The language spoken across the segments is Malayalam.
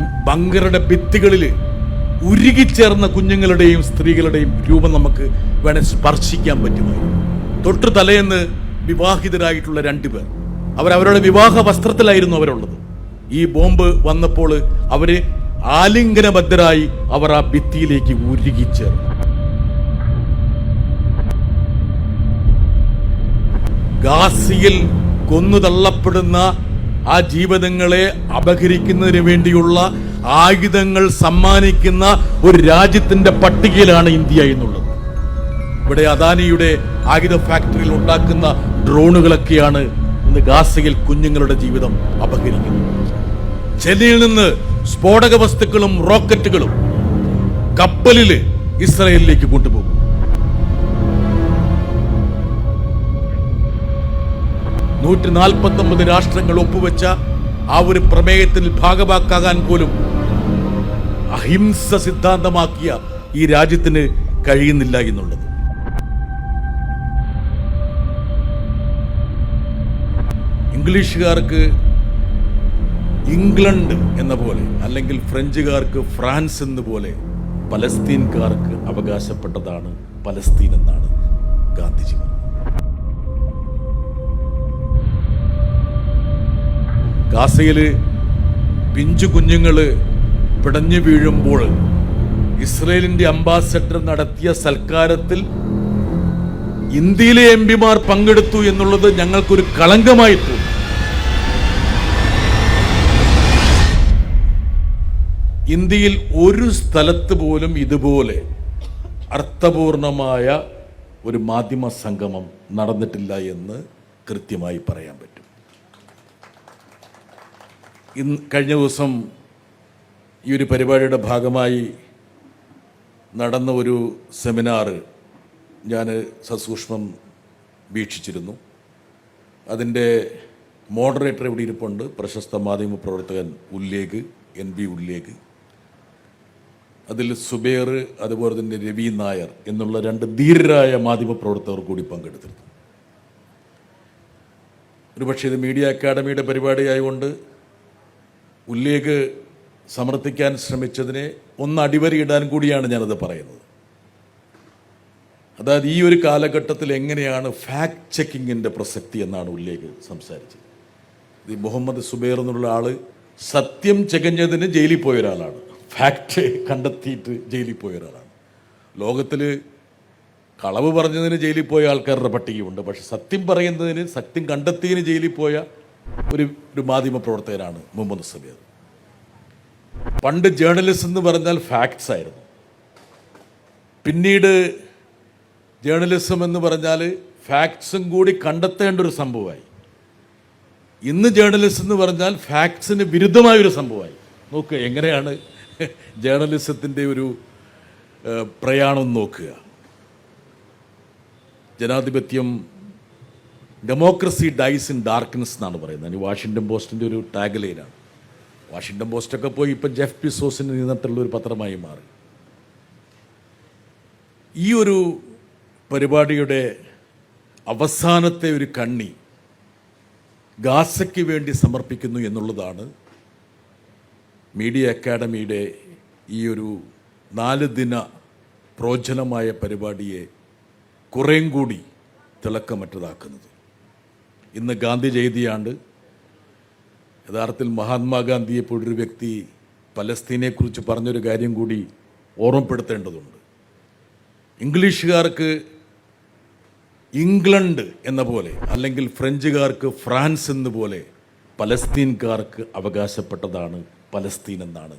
ബങ്കറുടെ ഭിത്തികളിൽ ഉരുകിച്ചേർന്ന കുഞ്ഞുങ്ങളുടെയും സ്ത്രീകളുടെയും രൂപം നമുക്ക് വേണേ സ്പർശിക്കാൻ പറ്റുമായിരുന്നു. തൊട്ടു തലേന്ന് വിവാഹിതരായിട്ടുള്ള രണ്ടു പേർ. അവരവരുടെ വിവാഹ വസ്ത്രത്തിലായിരുന്നു അവരുള്ളത്. ഈ ബോംബ് വന്നപ്പോൾ അവർ ആലിംഗനബദ്ധരായി അവർ ആ ഭിത്തിയിലേക്ക് ഉരുകിച്ചേർന്നു. ഗാസിയിൽ കൊന്നു തള്ളപ്പെടുന്ന ആ ജീവിതങ്ങളെ അപഹരിക്കുന്നതിന് വേണ്ടിയുള്ള ആയുധങ്ങൾ സമ്മാനിക്കുന്ന ഒരു രാജ്യത്തിന്റെ പട്ടികയിലാണ് ഇന്ത്യ എന്നുള്ളത്. ഇവിടെ അദാനിയുടെ ആയുധ ഫാക്ടറിയിൽ ഉണ്ടാക്കുന്ന ഡ്രോണുകളൊക്കെയാണ് ഇന്ന് ഗാസയിൽ കുഞ്ഞുങ്ങളുടെ ജീവിതം അപഹരിക്കുന്നത്. ചെന്നൈയിൽ നിന്ന് സ്ഫോടക വസ്തുക്കളും റോക്കറ്റുകളും കപ്പലിൽ ഇസ്രയേലിലേക്ക് കൊണ്ടുപോകും. നൂറ്റി നാൽപ്പത്തി ഒമ്പത് രാഷ്ട്രങ്ങൾ ഒപ്പുവെച്ച ആ ഒരു പ്രമേയത്തിൽ ഭാഗമാക്കാകാൻ പോലും അഹിംസ സിദ്ധാന്തമാക്കിയ ഈ രാജ്യത്തിന് കഴിയുന്നില്ല എന്നുള്ളത്. ഇംഗ്ലീഷുകാർക്ക് ഇംഗ്ലണ്ട് എന്ന പോലെ അല്ലെങ്കിൽ ഫ്രഞ്ചുകാർക്ക് ഫ്രാൻസ് എന്ന പോലെ പലസ്തീൻകാർക്ക് അവകാശപ്പെട്ടതാണ് പലസ്തീൻ എന്നാണ്. ഗാസയിൽ പിഞ്ചു കുഞ്ഞുങ്ങൾ പിടഞ്ഞു വീഴുമ്പോൾ ഇസ്രയേലിന്റെ അംബാസഡർ നടത്തിയ സൽക്കാരത്തിൽ ഇന്ത്യയിലെ എം പിമാർ പങ്കെടുത്തു എന്നുള്ളത് ഞങ്ങൾക്കൊരു കളങ്കമായി തോന്നി. ഇന്ത്യയിൽ ഒരു സ്ഥലത്ത് പോലും ഇതുപോലെ അർത്ഥപൂർണമായ ഒരു മാധ്യമ സംഗമം നടന്നിട്ടില്ല എന്ന് കൃത്യമായി പറയാൻ പറ്റും. ഇന്ന് കഴിഞ്ഞ ദിവസം ഈ ഒരു പരിപാടിയുടെ ഭാഗമായി നടന്ന ഒരു സെമിനാർ ഞാൻ സസൂക്ഷ്മം വീക്ഷിച്ചിരുന്നു. അതിന്റെ മോഡറേറ്റർ ഇവിടെ ഇരിപ്പുണ്ട്. പ്രശസ്ത മാധ്യമ പ്രവർത്തകൻ ഉല്ലേഖ് എൻ ബി ഉല്ലേഖ്. അതിൽ സുബേർ അതുപോലെ തന്നെ രവി നായർ എന്നുള്ള രണ്ട് ധീരരായ മാധ്യമ പ്രവർത്തകർ കൂടി പങ്കെടുത്തിരുന്നു. ഒരുപക്ഷെ ഇത് മീഡിയ അക്കാഡമിയുടെ പരിപാടിയായതുകൊണ്ട് ഉല്ലേഖ് സമർത്ഥിക്കാൻ ശ്രമിച്ചതിനെ ഒന്ന് അടിവരയിടാൻ കൂടിയാണ് ഞാനത് പറയുന്നത്. അതായത് ഈ ഒരു കാലഘട്ടത്തിൽ എങ്ങനെയാണ് ഫാക്ട് ചെക്കിങ്ങിന്റെ പ്രസക്തി എന്നാണ് ഉല്ലേഖ് സംസാരിച്ചത്. ഈ മുഹമ്മദ് സുബൈർ എന്നുള്ള ആൾ സത്യം ചെകഞ്ഞതിന് ജയിലിൽ പോയ ഒരാളാണ്. ഫാക്റ്റ് കണ്ടെത്തിയിട്ട് ജയിലിൽ പോയ ഒരാളാണ്. ലോകത്തിൽ കളവ് പറഞ്ഞതിന് ജയിലിൽ പോയ ആൾക്കാരുടെ പട്ടികയുണ്ട്. പക്ഷെ സത്യം പറയുന്നതിന് സത്യം കണ്ടെത്തിയതിന് ജയിലിൽ പോയ ഒരു ഒരു മാധ്യമ പ്രവർത്തകനാണ് മുഹമ്മദ് സബീർ പണ്ട് ജേർണലിസ്റ്റ് എന്ന് പറഞ്ഞാൽ ഫാക്ട്സ് ആയിരുന്നു. പിന്നീട് ജേർണലിസം എന്ന് പറഞ്ഞാൽ ഫാക്ട്സും കൂടി കണ്ടെത്തേണ്ട ഒരു സംഭവമായി. ഇന്ന് ജേർണലിസ്റ്റ് എന്ന് പറഞ്ഞാൽ ഫാക്ട്സിന് വിരുദ്ധമായൊരു സംഭവമായി. നോക്കുക എങ്ങനെയാണ് ജേർണലിസത്തിന്റെ ഒരു പ്രയാണം നോക്കുക? ജനാധിപത്യം ഡെമോക്രസി ഡൈസ് ഇൻ ഡാർക്ക്നെസ് എന്നാണ് പറയുന്നത്. വാഷിങ്ടൺ പോസ്റ്റിന്റെ ഒരു ടാഗ് ലൈനാണ് വാഷിങ്ടൺ പോസ്റ്റൊക്കെ പോയി ഇപ്പം ജെഫ് പിസോസിന്റെ നിയന്ത്രണത്തിലുള്ള ഒരു പത്രമായി മാറി. ഈ ഒരു പരിപാടിയുടെ അവസാനത്തെ ഒരു കണ്ണി ഗാസയ്ക്ക് വേണ്ടി സമർപ്പിക്കുന്നു എന്നുള്ളതാണ് മീഡിയ അക്കാഡമിയുടെ ഈ ഒരു നാല് ദിന പ്രോജനമായ പരിപാടിയെ കുറേം കൂടി തിളക്കമറ്റതാക്കുന്നത്. ഇന്ന് ഗാന്ധി ജയന്തിയാണ്ട് യഥാർത്ഥത്തിൽ മഹാത്മാഗാന്ധിയെ പോലൊരു വ്യക്തി പലസ്തീനെക്കുറിച്ച് പറഞ്ഞൊരു കാര്യം കൂടി ഓർമ്മപ്പെടുത്തേണ്ടതുണ്ട്. ഇംഗ്ലീഷുകാർക്ക് ഇംഗ്ലണ്ട് എന്ന പോലെ അല്ലെങ്കിൽ ഫ്രഞ്ചുകാർക്ക് ഫ്രാൻസ് എന്ന പോലെ പലസ്തീൻകാർക്ക് അവകാശപ്പെട്ടതാണ് പലസ്തീൻ എന്നാണ്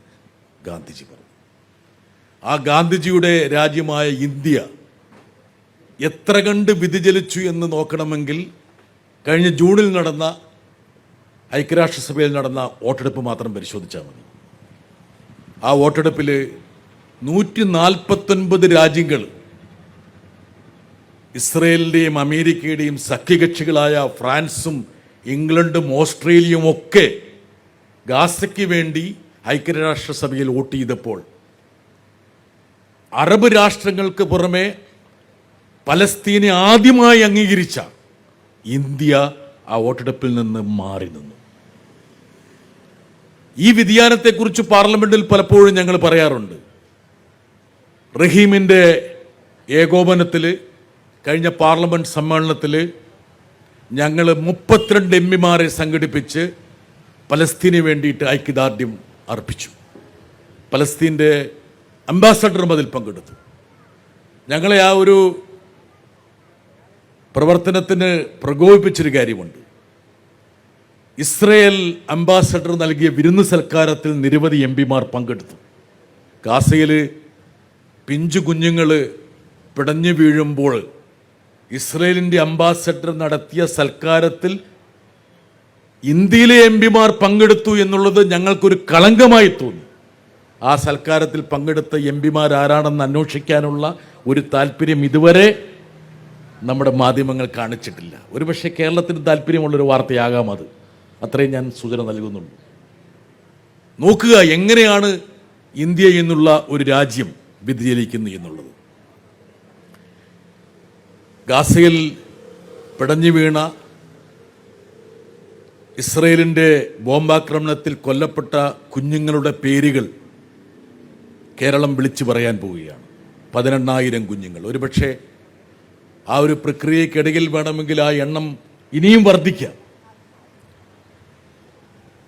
ഗാന്ധിജി പറഞ്ഞത്. ആ ഗാന്ധിജിയുടെ രാജ്യമായ ഇന്ത്യ എത്ര കണ്ട് വ്യതിചലിച്ചു എന്ന് നോക്കണമെങ്കിൽ കഴിഞ്ഞ ജൂണിൽ നടന്ന ഐക്യരാഷ്ട്രസഭയിൽ നടന്ന വോട്ടെടുപ്പ് മാത്രം പരിശോധിച്ചാൽ മതി. ആ വോട്ടെടുപ്പിൽ നൂറ്റി നാൽപ്പത്തൊൻപത് രാജ്യങ്ങൾ ഇസ്രയേലിന്റെയും അമേരിക്കയുടെയും സഖ്യകക്ഷികളായ ഫ്രാൻസും ഇംഗ്ലണ്ടും ഓസ്ട്രേലിയയും ഒക്കെ ഗാസയ്ക്ക് വേണ്ടി ഐക്യരാഷ്ട്രസഭയിൽ വോട്ട് ചെയ്തപ്പോൾ അറബ് രാഷ്ട്രങ്ങൾക്ക് പുറമെ പലസ്തീനെ ആദ്യമായി അംഗീകരിച്ച ഇന്ത്യ ആ വോട്ടെടുപ്പിൽ നിന്ന് മാറി നിന്നു. ഈ വ്യതിയാനത്തെക്കുറിച്ച് പാർലമെന്റിൽ പലപ്പോഴും ഞങ്ങൾ പറയാറുണ്ട്. റഹീമിന്റെ ഏകോപനത്തിൽ കഴിഞ്ഞ പാർലമെന്റ് സമ്മേളനത്തിൽ ഞങ്ങൾ മുപ്പത്തിരണ്ട് എം പിമാരെ സംഘടിപ്പിച്ച് പലസ്തീന് വേണ്ടിയിട്ട് ഐക്യദാർഢ്യം അർപ്പിച്ചു. പലസ്തീന്റെ അംബാസഡറും അതിൽ പങ്കെടുത്തു. ഞങ്ങളെ ആ ഒരു പ്രവർത്തനത്തിന് പ്രകോപിപ്പിച്ചൊരു കാര്യമുണ്ട്. ഇസ്രയേൽ അംബാസഡർ നൽകിയ വിരുന്ന് സൽക്കാരത്തിൽ നിരവധി എം പിമാർ പങ്കെടുത്തു. ഗാസയിൽ പിഞ്ചു കുഞ്ഞുങ്ങൾ പിടഞ്ഞു വീഴുമ്പോൾ ഇസ്രയേലിന്റെ അംബാസഡർ നടത്തിയ സൽക്കാരത്തിൽ ഇന്ത്യയിലെ എം പിമാർ പങ്കെടുത്തു എന്നുള്ളത് ഞങ്ങൾക്കൊരു കളങ്കമായി തോന്നി. ആ സൽക്കാരത്തിൽ പങ്കെടുത്ത എം പിമാർ ആരാണെന്ന് അന്വേഷിക്കാനുള്ള ഒരു താല്പര്യം ഇതുവരെ നമ്മുടെ മാധ്യമങ്ങൾ കാണിച്ചിട്ടില്ല. ഒരുപക്ഷെ കേരളത്തിന് താല്പര്യമുള്ളൊരു വാർത്തയാകാം അത്. അത്രയും ഞാൻ സൂചന നൽകുന്നുള്ളൂ. നോക്കുക എങ്ങനെയാണ് ഇന്ത്യ എന്നുള്ള ഒരു രാജ്യം വ്യതിചലിക്കുന്നു എന്നുള്ളത്. ഗാസയിൽ പിടഞ്ഞു വീണ ഇസ്രയേലിന്റെ ബോംബാക്രമണത്തിൽ കൊല്ലപ്പെട്ട കുഞ്ഞുങ്ങളുടെ പേരുകൾ കേരളം വിളിച്ചു പറയാൻ പോവുകയാണ്. പതിനെണ്ണായിരം കുഞ്ഞുങ്ങൾ. ഒരുപക്ഷെ ആ ഒരു പ്രക്രിയക്കിടയിൽ വേണമെങ്കിൽ ആ എണ്ണം ഇനിയും വർദ്ധിക്കാം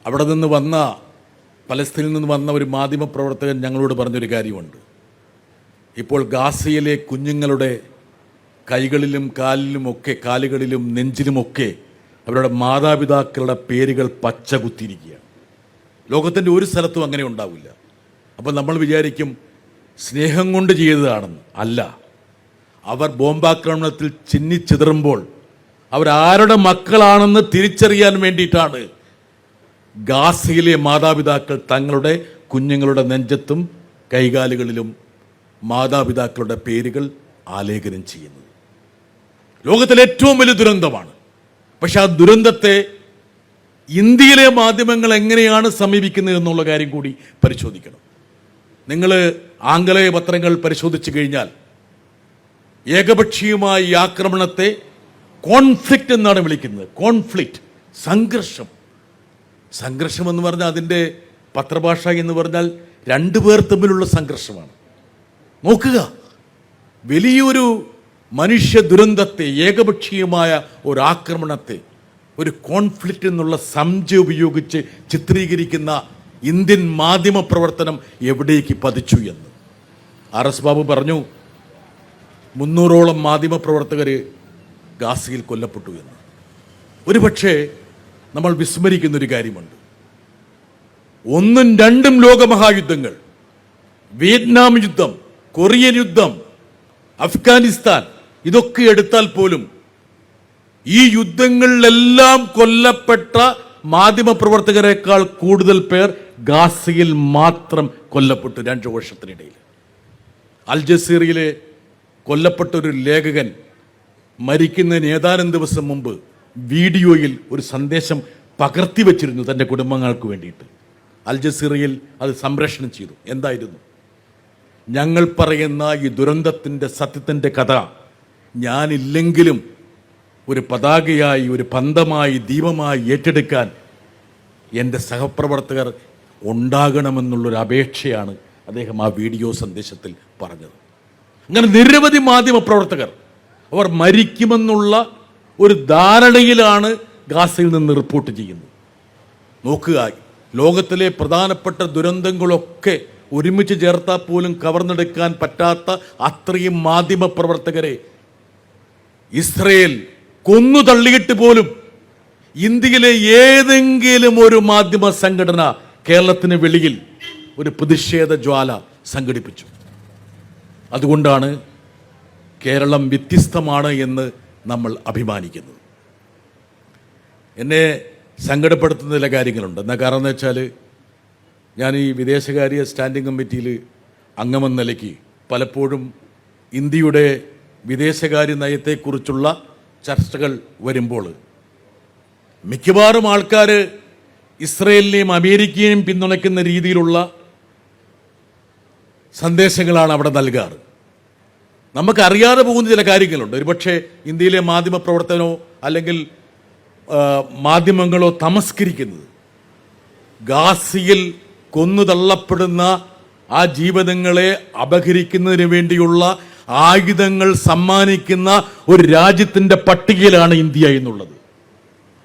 അവിടെ നിന്ന് വന്ന പലസ്തീനിൽ നിന്ന് വന്ന ഒരു മാധ്യമപ്രവർത്തകൻ ഞങ്ങളോട് പറഞ്ഞൊരു കാര്യമുണ്ട്. ഇപ്പോൾ ഗാസയിലെ കുഞ്ഞുങ്ങളുടെ കൈകളിലും കാലിലുമൊക്കെ കാലുകളിലും നെഞ്ചിലുമൊക്കെ അവരുടെ മാതാപിതാക്കളുടെ പേരുകൾ പച്ച കുത്തിയിരിക്കുകയാണ്. ലോകത്തിന്റെ ഒരു സ്ഥലത്തും അങ്ങനെ ഉണ്ടാവില്ല. അപ്പോൾ നമ്മൾ വിചാരിക്കും സ്നേഹം കൊണ്ട് ചെയ്തതാണെന്ന്. അല്ല. അവർ ബോംബാക്രമണത്തിൽ ചിന്നിച്ചിതറുമ്പോൾ അവരാരുടെ മക്കളാണെന്ന് തിരിച്ചറിയാൻ വേണ്ടിയിട്ടാണ് ഗാസയിലെ മാതാപിതാക്കൾ തങ്ങളുടെ കുഞ്ഞുങ്ങളുടെ നെഞ്ചത്തും കൈകാലുകളിലും മാതാപിതാക്കളുടെ പേരുകൾ ആലേഖനം ചെയ്യുന്നത്. ലോകത്തിലെ ഏറ്റവും വലിയ ദുരന്തമാണ്. പക്ഷെ ആ ദുരന്തത്തെ ഇന്ത്യയിലെ മാധ്യമങ്ങൾ എങ്ങനെയാണ് സമീപിക്കുന്നത് എന്നുള്ള കാര്യം കൂടി പരിശോധിക്കണം. നിങ്ങൾ ആംഗലേയ പത്രങ്ങൾ പരിശോധിച്ചു കഴിഞ്ഞാൽ ഏകപക്ഷീയമായ ഈ ആക്രമണത്തെ കോൺഫ്ലിക്റ്റ് എന്നാണ് വിളിക്കുന്നത്. കോൺഫ്ലിക്റ്റ് സംഘർഷം. സംഘർഷം എന്ന് പറഞ്ഞാൽ അതിന്റെ പത്രഭാഷ എന്ന് പറഞ്ഞാൽ രണ്ടു പേർ തമ്മിലുള്ള സംഘർഷമാണ്. നോക്കുക വലിയൊരു മനുഷ്യ ദുരന്തത്തെ ഏകപക്ഷീയമായ ഒരു ആക്രമണത്തെ ഒരു കോൺഫ്ലിക്റ്റ് എന്നുള്ള സംജ ഉപയോഗിച്ച് ചിത്രീകരിക്കുന്ന ഇന്ത്യൻ മാധ്യമ പ്രവർത്തനം എവിടേക്ക് പതിച്ചു എന്ന്. ആർ എസ് ബാബു പറഞ്ഞു മുന്നൂറോളം മാധ്യമ പ്രവർത്തകർ ഗാസയിൽ കൊല്ലപ്പെട്ടു എന്ന്. ഒരുപക്ഷെ നമ്മൾ വിസ്മരിക്കുന്നൊരു കാര്യമുണ്ട്. ഒന്നും രണ്ടും ലോകമഹായുദ്ധങ്ങൾ വിയറ്റ്നാം യുദ്ധം കൊറിയൻ യുദ്ധം അഫ്ഗാനിസ്ഥാൻ ഇതൊക്കെ എടുത്താൽ പോലും ഈ യുദ്ധങ്ങളിലെല്ലാം കൊല്ലപ്പെട്ട മാധ്യമപ്രവർത്തകരെക്കാൾ കൂടുതൽ പേർ ഗാസയിൽ മാത്രം കൊല്ലപ്പെട്ടു രണ്ടു വർഷത്തിനിടയിൽ. അൽ ജസീറയിലെ കൊല്ലപ്പെട്ട ഒരു ലേഖകൻ മരിക്കുന്നതിന് ഏതാനും ദിവസം മുമ്പ് വീഡിയോയിൽ ഒരു സന്ദേശം പകർത്തി വച്ചിരുന്നു തന്റെ കുടുംബങ്ങൾക്ക് വേണ്ടിയിട്ട്. അൽ ജസീറയിൽ അത് സംപ്രേഷണം ചെയ്തു. എന്തായിരുന്നു? ഞങ്ങൾ പറയുന്ന ഈ ദുരന്തത്തിന്റെ സത്യത്തിന്റെ കഥ ഞാനില്ലെങ്കിലും ഒരു പതാകയായി ഒരു പന്തമായി ദീപമായി ഏറ്റെടുക്കാൻ എന്റെ സഹപ്രവർത്തകർ ഉണ്ടാകണമെന്നുള്ളൊരു അപേക്ഷയാണ് അദ്ദേഹം ആ വീഡിയോ സന്ദേശത്തിൽ പറഞ്ഞത്. അങ്ങനെ നിരവധി മാധ്യമ പ്രവർത്തകർ. അവർ മരിക്കുമെന്നുള്ള ഒരു ധാരണയിലാണ് ഗാസയിൽ നിന്ന് റിപ്പോർട്ട് ചെയ്യുന്നത്. നോക്കുക ലോകത്തിലെ പ്രധാനപ്പെട്ട ദുരന്തങ്ങളൊക്കെ ഒരുമിച്ച് ചേർത്താൽ പോലും കവർന്നെടുക്കാൻ പറ്റാത്ത അത്രയും മാധ്യമ പ്രവർത്തകരെ ഇസ്രയേൽ കൊന്നു തള്ളിയിട്ട് പോലും ഇന്ത്യയിലെ ഏതെങ്കിലും ഒരു മാധ്യമ സംഘടന കേരളത്തിന് വെളിയിൽ ഒരു പ്രതിഷേധ ജ്വാല സംഘടിപ്പിച്ചു. അതുകൊണ്ടാണ് കേരളം വ്യത്യസ്തമാണ് എന്ന് നമ്മൾ അഭിമാനിക്കുന്നത് എന്നെ സങ്കടപ്പെടുത്തുന്ന ചില കാര്യങ്ങളുണ്ട്. എന്നാൽ കാരണം എന്ന് വെച്ചാൽ ഞാൻ ഈ വിദേശകാര്യ സ്റ്റാൻഡിംഗ് കമ്മിറ്റിയിൽ അംഗമെന്ന നിലയ്ക്ക് പലപ്പോഴും ഇന്ത്യയുടെ വിദേശകാര്യ നയത്തെക്കുറിച്ചുള്ള ചർച്ചകൾ വരുമ്പോൾ മിക്കവാറും ആൾക്കാർ ഇസ്രയേലിനെയും അമേരിക്കയെയും പിന്തുണയ്ക്കുന്ന രീതിയിലുള്ള സന്ദേശങ്ങളാണ് അവിടെ നൽകാറ്. നമുക്കറിയാതെ പോകുന്ന ചില കാര്യങ്ങളുണ്ട്. ഒരുപക്ഷെ ഇന്ത്യയിലെ മാധ്യമ പ്രവർത്തനമോ അല്ലെങ്കിൽ മാധ്യമങ്ങളോ തമസ്കരിക്കുന്നത് ഗാസിയിൽ കൊന്നു തള്ളപ്പെടുന്ന ആ ജീവിതങ്ങളെ അപഹരിക്കുന്നതിന് വേണ്ടിയുള്ള ആയുധങ്ങൾ സമ്മാനിക്കുന്ന ഒരു രാജ്യത്തിന്റെ പട്ടികയിലാണ് ഇന്ത്യ എന്നുള്ളത്.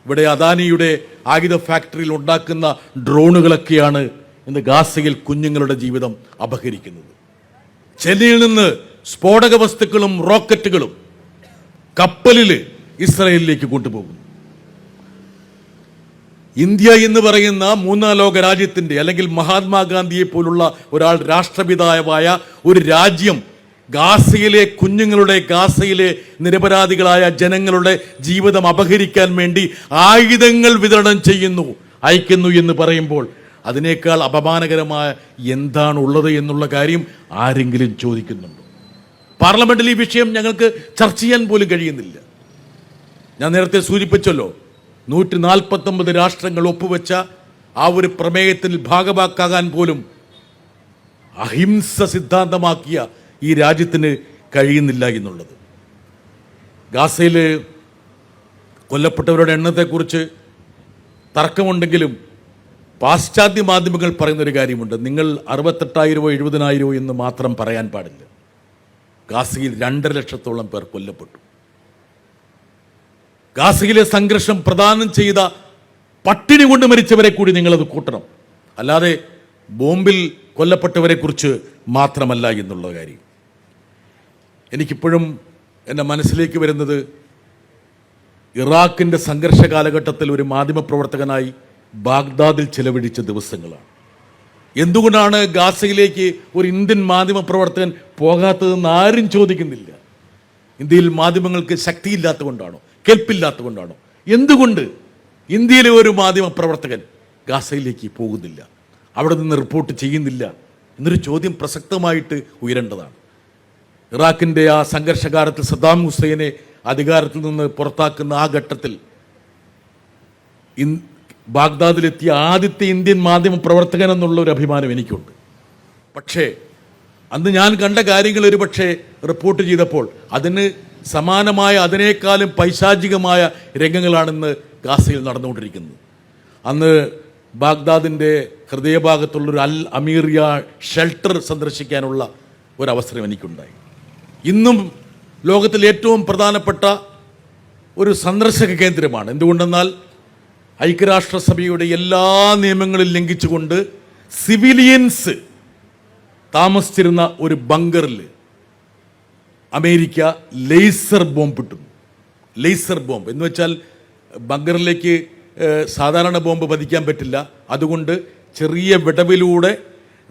ഇവിടെ അദാനിയുടെ ആയുധ ഫാക്ടറിയിൽ ഉണ്ടാക്കുന്ന ഡ്രോണുകളൊക്കെയാണ് ഇന്ന് ഗാസയിൽ കുഞ്ഞുങ്ങളുടെ ജീവിതം അപഹരിക്കുന്നത്. ചെന്നൈയിൽ നിന്ന് സ്ഫോടക വസ്തുക്കളും റോക്കറ്റുകളും കപ്പലിൽ ഇസ്രയേലിലേക്ക് കൊണ്ടുപോകുന്നു. ഇന്ത്യ എന്ന് പറയുന്ന മൂന്നാം ലോക രാജ്യത്തിന്റെ അല്ലെങ്കിൽ മഹാത്മാഗാന്ധിയെ പോലുള്ള ഒരാൾ രാഷ്ട്രപിതാവായ ഒരു രാജ്യം ഗാസയിലെ കുഞ്ഞുങ്ങളുടെ ഗാസയിലെ നിരപരാധികളായ ജനങ്ങളുടെ ജീവിതം അപഹരിക്കാൻ വേണ്ടി ആയുധങ്ങൾ വിതരണം ചെയ്യുന്നു അയക്കുന്നു എന്ന് പറയുമ്പോൾ അതിനേക്കാൾ അപമാനകരമായ എന്താണ് ഉള്ളത് എന്നുള്ള കാര്യം ആരെങ്കിലും ചോദിക്കുന്നുണ്ടോ? പാർലമെന്റിൽ ഈ വിഷയം ഞങ്ങൾക്ക് ചർച്ച ചെയ്യാൻ പോലും കഴിയുന്നില്ല. ഞാൻ നേരത്തെ സൂചിപ്പിച്ചല്ലോ നൂറ്റി നാൽപ്പത്തൊമ്പത് രാഷ്ട്രങ്ങൾ ഒപ്പുവെച്ച ആ ഒരു പ്രമേയത്തിൽ ഭാഗമാക്കാകാൻ പോലും അഹിംസ സിദ്ധാന്തമാക്കിയ ഈ രാജ്യത്തിന് കഴിയുന്നില്ല എന്നുള്ളത്. ഗാസയിൽ കൊല്ലപ്പെട്ടവരുടെ എണ്ണത്തെക്കുറിച്ച് തർക്കമുണ്ടെങ്കിലും പാശ്ചാത്യ മാധ്യമങ്ങൾ പറയുന്നൊരു കാര്യമുണ്ട്. നിങ്ങൾ അറുപത്തെട്ടായിരമോ എഴുപതിനായിരമോ എന്ന് മാത്രം പറയാൻ പാടില്ല. ഗാസയിൽ രണ്ടര ലക്ഷത്തോളം പേർ കൊല്ലപ്പെട്ടു. ഗാസയിലെ സംഘർഷം പ്രദാനം ചെയ്ത പട്ടിണി കൊണ്ട് മരിച്ചവരെ കൂടി നിങ്ങളത് കൂട്ടണം. അല്ലാതെ ബോംബിൽ കൊല്ലപ്പെട്ടവരെ കുറിച്ച് മാത്രമല്ല എന്നുള്ള കാര്യം. എനിക്കിപ്പോഴും എന്റെ മനസ്സിലേക്ക് വരുന്നത് ഇറാഖിന്റെ സംഘർഷ കാലഘട്ടത്തിൽ ഒരു മാധ്യമപ്രവർത്തകനായി ബാഗ്ദാദിൽ ചിലവഴിച്ച ദിവസങ്ങളാണ്. എന്തുകൊണ്ടാണ് ഗാസയിലേക്ക് ഒരു ഇന്ത്യൻ മാധ്യമ പ്രവർത്തകൻ പോകാത്തതെന്ന് ആരും ചോദിക്കുന്നില്ല? ഇന്ത്യയിൽ മാധ്യമങ്ങൾക്ക് ശക്തിയില്ലാത്തതുകൊണ്ടാണോ? കേൾപ്പില്ലാത്തതുകൊണ്ടാണോ? എന്തുകൊണ്ട് ഇന്ത്യയിലെ ഒരു മാധ്യമ പ്രവർത്തകൻ ഗാസയിലേക്ക് പോകുന്നില്ല? അവിടെ നിന്ന് റിപ്പോർട്ട് ചെയ്യുന്നില്ല? എന്നൊരു ചോദ്യം പ്രസക്തമായിട്ട് ഉയരേണ്ടതാണ്. ഇറാഖിന്റെ ആ സംഘർഷകാലത്തിൽ സദ്ദാം ഹുസൈനെ അധികാരത്തിൽ നിന്ന് പുറത്താക്കുന്ന ആ ഘട്ടത്തിൽ ബാഗ്ദാദിലെത്തിയ ആദ്യത്തെ ഇന്ത്യൻ മാധ്യമ പ്രവർത്തകൻ എന്നുള്ള ഒരു അഭിമാനം എനിക്കുണ്ട്. പക്ഷേ അന്ന് ഞാൻ കണ്ട കാര്യങ്ങൾ ഒരു പക്ഷേ റിപ്പോർട്ട് ചെയ്തപ്പോൾ അതിന് സമാനമായ അതിനേക്കാളും പൈശാചികമായ രംഗങ്ങളാണിന്ന് ഗാസയിൽ നടന്നുകൊണ്ടിരിക്കുന്നത്. അന്ന് ബാഗ്ദാദിന്റെ ഹൃദയഭാഗത്തുള്ളൊരു അൽ അമീറിയ ഷെൽട്ടർ സന്ദർശിക്കാനുള്ള ഒരവസരം എനിക്കുണ്ടായി. ഇന്നും ലോകത്തിലേറ്റവും പ്രധാനപ്പെട്ട ഒരു സന്ദർശക കേന്ദ്രമാണ്. എന്തുകൊണ്ടെന്നാൽ ഐക്യരാഷ്ട്രസഭയുടെ എല്ലാ നിയമങ്ങളും ലംഘിച്ചുകൊണ്ട് സിവിലിയൻസ് താമസിച്ചിരുന്ന ഒരു ബങ്കറിൽ അമേരിക്ക ലേസർ ബോംബ് ഇട്ടുന്നു ലേസർ ബോംബ്. എന്ന് വെച്ചാൽ ബങ്കറിലേക്ക് സാധാരണ ബോംബ് പതിക്കാൻ പറ്റില്ല. അതുകൊണ്ട് ചെറിയ വിടവിലൂടെ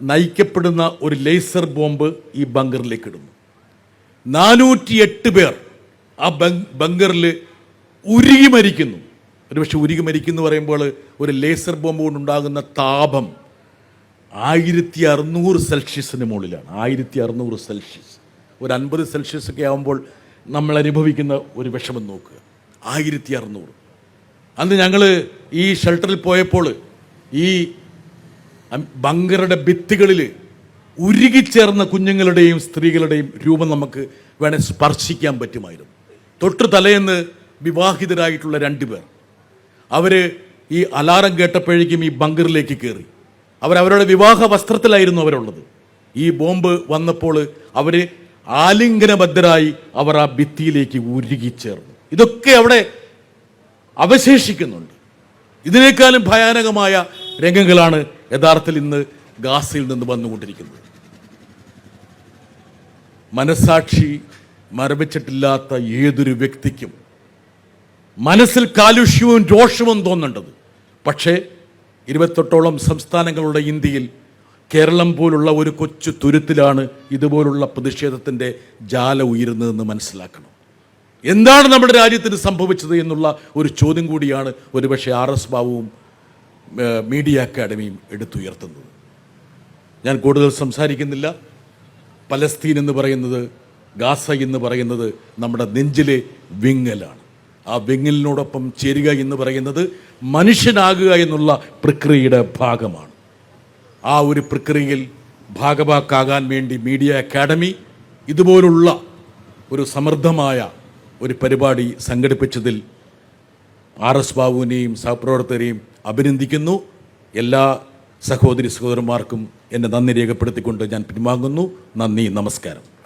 നയിക്കപ്പെടുന്ന ഒരു ലേസർ ബോംബ് ഈ ബങ്കറിലേക്ക് ഇടുന്നു. നാനൂറ്റി എട്ട് പേർ ആ ബങ്കറിൽ ഉരുകി മരിക്കുന്നു. ഒരുപക്ഷെ ഉരുകി മരിക്കുന്നു പറയുമ്പോൾ ഒരു ലേസർ ബോംബ് കൊണ്ടുണ്ടാകുന്ന താപം ആയിരത്തി അറുന്നൂറ് സെൽഷ്യസിന് മുകളിലാണ്. ആയിരത്തി അറുന്നൂറ് സെൽഷ്യസ്. ഒരു അൻപത് സെൽഷ്യസ് ഒക്കെ ആകുമ്പോൾ നമ്മൾ അനുഭവിക്കുന്ന ഒരു വിഷമം നോക്കുക. ആയിരത്തി അറുന്നൂറ് അന്ന് ഞങ്ങൾ ഈ ഷെൽട്ടറിൽ പോയപ്പോൾ ഈ ബങ്കറുടെ ഭിത്തികളിൽ ഉരുകിച്ചേർന്ന കുഞ്ഞുങ്ങളുടെയും സ്ത്രീകളുടെയും രൂപം നമുക്ക് വേണേൽ സ്പർശിക്കാൻ പറ്റുമായിരുന്നു. തൊട്ടു തലേന്ന് വിവാഹിതരായിട്ടുള്ള രണ്ടുപേർ. അവർ ഈ അലാറം കേട്ടപ്പോഴേക്കും ഈ ബങ്കറിലേക്ക് കയറി അവരവരുടെ വിവാഹ വസ്ത്രത്തിലായിരുന്നു അവരുള്ളത്. ഈ ബോംബ് വന്നപ്പോൾ അവർ ആലിംഗനബദ്ധരായി അവർ ആ ഭിത്തിയിലേക്ക് ഉരുകിച്ചേർന്നു ഇതൊക്കെ അവിടെ അവശേഷിക്കുന്നുണ്ട്. ഇതിനേക്കാളും ഭയാനകമായ രംഗങ്ങളാണ് യഥാർത്ഥത്തിൽ ഇന്ന് ഗാസയിൽ നിന്ന് വന്നുകൊണ്ടിരിക്കുന്നത്. മനസാക്ഷി മരവിച്ചിട്ടില്ലാത്ത ഏതൊരു വ്യക്തിക്കും മനസ്സിൽ കാലുഷ്യവും രോഷവും തോന്നേണ്ടത്. പക്ഷേ ഇരുപത്തെട്ടോളം സംസ്ഥാനങ്ങളുടെ ഇന്ത്യയിൽ കേരളം പോലുള്ള ഒരു കൊച്ചു തുരുത്തിലാണ് ഇതുപോലുള്ള പ്രതിഷേധത്തിന്റെ ജാല ഉയരുന്നതെന്ന് മനസ്സിലാക്കണം. എന്താണ് നമ്മുടെ രാജ്യത്തിന് സംഭവിച്ചത് എന്നുള്ള ഒരു ചോദ്യം കൂടിയാണ് ഒരുപക്ഷെ ആർ എസ് ബാബുവും മീഡിയ അക്കാഡമിയും എടുത്തുയർത്തുന്നത്. ഞാൻ കൂടുതൽ സംസാരിക്കുന്നില്ല. പലസ്തീൻ എന്ന് പറയുന്നത് ഗാസ എന്ന് പറയുന്നത് നമ്മുടെ നെഞ്ചിലെ വിങ്ങലാണ്. ആ വിങ്ങലിനോടൊപ്പം ചേരുക എന്ന് പറയുന്നത് മനുഷ്യനാകുക എന്നുള്ള പ്രക്രിയയുടെ ഭാഗമാണ്. ആ ഒരു പ്രക്രിയയിൽ ഭാഗവാക്കാകാൻ വേണ്ടി മീഡിയ അക്കാഡമി ഇതുപോലുള്ള ഒരു സമൃദ്ധമായ ഒരു പരിപാടി സംഘടിപ്പിച്ചതിൽ ആർ എസ് ബാബുവിനെയും സഹപ്രവർത്തകരെയും അഭിനന്ദിക്കുന്നു. എല്ലാ സഹോദരി സഹോദരന്മാർക്കും എന്റെ നന്ദി രേഖപ്പെടുത്തിക്കൊണ്ട് ഞാൻ പിൻവാങ്ങുന്നു. നന്ദി നമസ്കാരം.